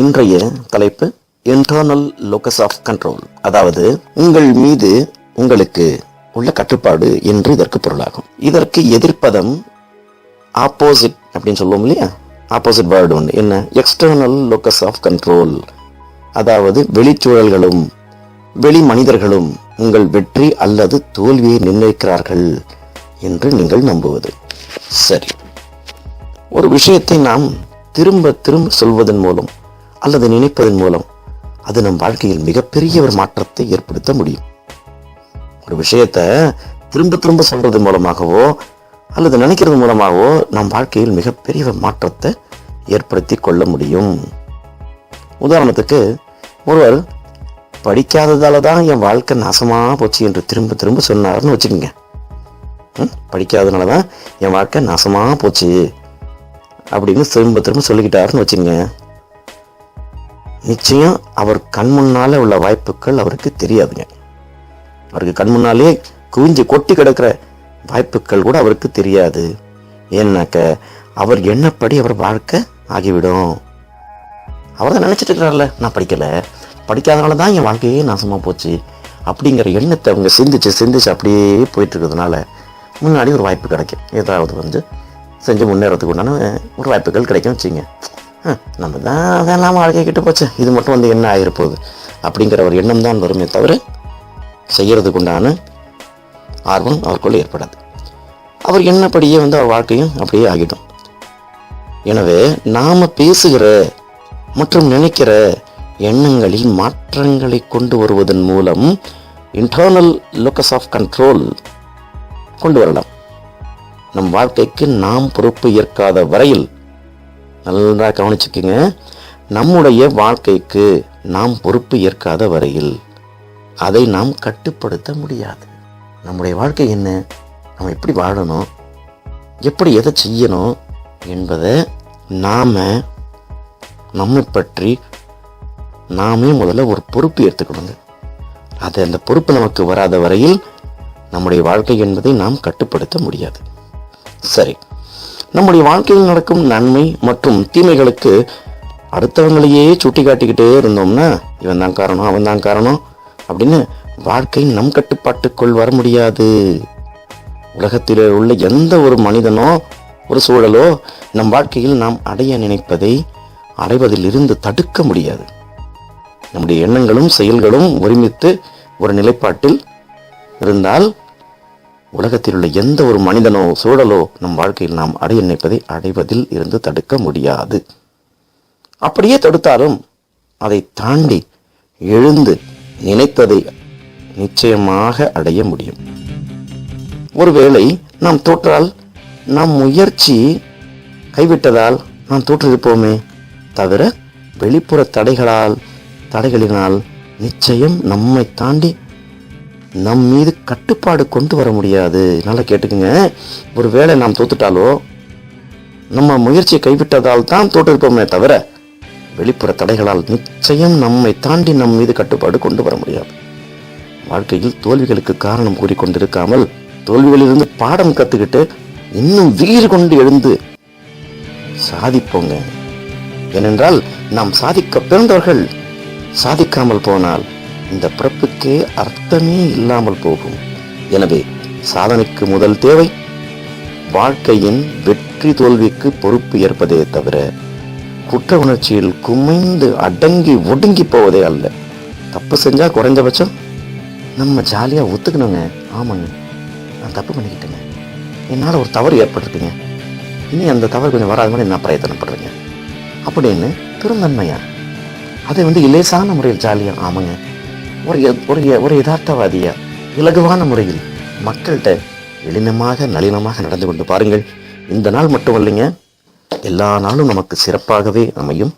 இன்றைய தலைப்பு internal locus of control அதாவது உங்கள் மீது உங்களுக்கு உள்ள கட்டுப்பாடு என்று இதற்கு பொருளாகும். இதற்கு எதிர்ப்பதம் ஆப்போசிட் அப்படின்னு சொல்லுவோம் இல்லையா? ஆப்போசிட் வேர்டு ஒன்று என்ன? எக்ஸ்டர்னல் லோக்கஸ் ஆஃப் கண்ட்ரோல் அதாவது வெளிச்சூழல்களும் வெளி மனிதர்களும் உங்கள் வெற்றி அல்லது தோல்வியை நிர்ணயிக்கிறார்கள் என்று நீங்கள் நம்புவது. சரி. ஒரு விஷயத்தை நாம் திரும்ப திரும்ப சொல்வதன் மூலம் அல்லது நினைப்பதன் மூலம் அது நம் வாழ்க்கையில் மிகப்பெரிய ஒரு மாற்றத்தை ஏற்படுத்த முடியும். ஒரு விஷயத்தை திரும்ப திரும்ப சொல்றது மூலமாகவோ அல்லது நினைக்கிறது மூலமாகவோ நம் வாழ்க்கையில் மிகப்பெரிய ஒரு மாற்றத்தை ஏற்படுத்தி கொள்ள முடியும். உதாரணத்துக்கு ஒருவர் படிக்காததால தான் என் வாழ்க்கை நாசமா போச்சு என்று திரும்ப திரும்ப சொன்னார்னு வச்சுக்கோங்க. ம், படிக்காதனால தான் என் வாழ்க்கை நாசமா போச்சு அப்படின்னு திரும்ப திரும்ப சொல்லிக்கிட்டாருன்னு வச்சுங்க நிச்சயம் அவர் கண் முன்னால் உள்ள வாய்ப்புகள் அவருக்கு தெரியாதுங்க. அவருக்கு கண் முன்னாலே குவிஞ்சு கொட்டி கிடக்கிற வாய்ப்புகள் கூட அவருக்கு தெரியாது. ஏன்னாக்க அவர் எண்ணப்படி அவர் வாழ்க்கை ஆகிவிடும்? அவர் தான் நினச்சிட்டு இருக்கிறார்ல நான் படிக்கலை. படிக்காதனால தான் என் வாழ்க்கையே நாசமாக போச்சு. அப்படிங்கிற எண்ணத்தை அவங்க சிந்திச்சு சிந்திச்சு அப்படியே போயிட்டு இருக்கிறதுனால முன்னாடி ஒரு வாய்ப்பு கிடைக்கும். ஏதாவது வந்து செஞ்சு முன்னேறதுக்கு உண்டான ஒரு வாய்ப்புகள் கிடைக்கும் வச்சுங்க நம்ம தான் அதெல்லாம் வாழ்க்கை கிட்ட போச்சு. இது மட்டும் வந்து என்ன ஆகிருப்போகுது அப்படிங்கிற ஒரு எண்ணம் தான் வருமே தவிர செய்கிறதுக்குண்டான ஆர்வம் அவருக்குள் ஏற்படாது. அவர் என்னப்படியே வந்து அவர் வாழ்க்கையும் அப்படியே ஆகிடும். எனவே நாம் பேசுகிற மற்றும் நினைக்கிற எண்ணங்களில் மாற்றங்களை கொண்டு வருவதன் மூலம் இன்டர்னல் லோக்கஸ் ஆஃப் கண்ட்ரோல் கொண்டு வரலாம். நம் வாழ்க்கைக்கு நாம் பொறுப்பு ஏற்காத வரையில் நல்லா கவனிச்சுக்கோங்க. நம்முடைய வாழ்க்கைக்கு நாம் பொறுப்பு ஏற்காத வரையில் அதை நாம் கட்டுப்படுத்த முடியாது. நம்முடைய வாழ்க்கை என்ன? நம்ம எப்படி வாழணும்? எப்படி எதை செய்யணும்? என்பதை நாம் நம்மை பற்றி நாமே முதல்ல ஒரு பொறுப்பு ஏற்றுக்கணுங்க. அது அந்த பொறுப்பு நமக்கு வராத வரையில் நம்முடைய வாழ்க்கை என்பதை நாம் கட்டுப்படுத்த முடியாது. சரி. நம்முடைய வாழ்க்கையில் நடக்கும் நன்மை மற்றும் தீமைகளுக்கு அடுத்தவங்களையே சுட்டி காட்டிக்கிட்டே இருந்தோம்னா இவன் தான் காரணம் அவன் தான் காரணம் அப்படின்னு வாழ்க்கை நம் கட்டுப்பாட்டுக்குள் வர முடியாது. உலகத்தில் உள்ள எந்த ஒரு மனிதனோ ஒரு சூழலோ நம் வாழ்க்கையில் நாம் அடைய நினைப்பதை அடைவதில் இருந்து தடுக்க முடியாது. நம்முடைய எண்ணங்களும் செயல்களும் ஒருமித்து ஒரு நிலைப்பாட்டில் இருந்தால் உலகத்தில் உள்ள எந்த ஒரு மனிதனோ சூழலோ நம் வாழ்க்கையில் நாம் அடைய நினைப்பதை அடைவதில் இருந்து தடுக்க முடியாது. அப்படியே தடுத்தாலும் அதை தாண்டி எழுந்து நினைத்ததை நிச்சயமாக அடைய முடியும். ஒருவேளை நாம் தோற்றால் நம் முயற்சி கைவிட்டதால் நாம் தோற்றிருப்போமே தவிர வெளிப்புற தடைகளால் தடைகளினால் நிச்சயம் நம்மை தாண்டி நம் மீது கட்டுப்பாடு கொண்டு வர முடியாது. நல்லா கேட்டுக்குங்க. ஒருவேளை நாம் தோத்துட்டாலோ நம்ம முயற்சியை கைவிட்டதால் தான் தோற்றிருப்போமே தவிர வெளிப்புற தடைகளால் நிச்சயம் நம்மை தாண்டி நம் மீது கட்டுப்பாடு கொண்டு வர முடியாது. வாழ்க்கையில் தோல்விகளுக்கு காரணம் கூறிக்கொண்டிருக்காமல் தோல்விகளிலிருந்து பாடம் கற்றுக்கிட்டு இன்னும் வீர் கொண்டு எழுந்து சாதிப்போங்க. ஏனென்றால் நாம் சாதிக்க பிறந்தவர்கள் சாதிக்காமல் போனால் இந்த பிறப்புக்கே அர்த்தமே இல்லாமல் போகும். எனவே சாதனைக்கு முதல் தேவை வாழ்க்கையின் வெற்றி தோல்விக்கு பொறுப்பு ஏற்பதே தவிர குற்ற உணர்ச்சியில் குமைந்து அடங்கி ஒடுங்கி போவதே அல்ல. தப்பு செஞ்சால் குறைஞ்சபட்சம் நம்ம ஜாலியாக ஒத்துக்கணுங்க. ஆமாங்க. நான் தப்பு பண்ணிக்கிட்டேங்க. என்னால் ஒரு தவறு ஏற்பட்டிருக்குங்க. இனி அந்த தவறு கொஞ்சம் வராத மாதிரி நான் பிரயத்தனப்படுறேங்க. அப்படின்னு பெருந்தன்மையா அதை வந்து இலேசான முறையில் ஜாலியாக ஆமாங்க. ஒரு ஒரு ஒரு யதார்த்தவாதியா? இலகுவான முறையில் மக்கள்கிட்ட எளினமாக நளினமாக நடந்து கொண்டு பாருங்கள். இந்த நாள் மட்டும் இல்லைங்க எல்லா நாளும் நமக்கு சிறப்பாகவே அமையும்.